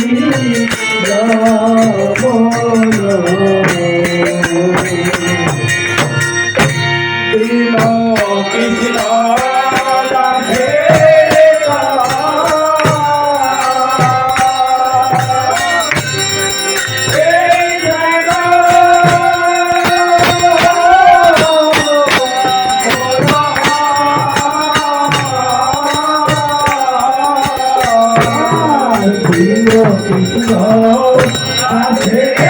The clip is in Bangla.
রয় কৃষ্ণ কৃষ্ণ আছে।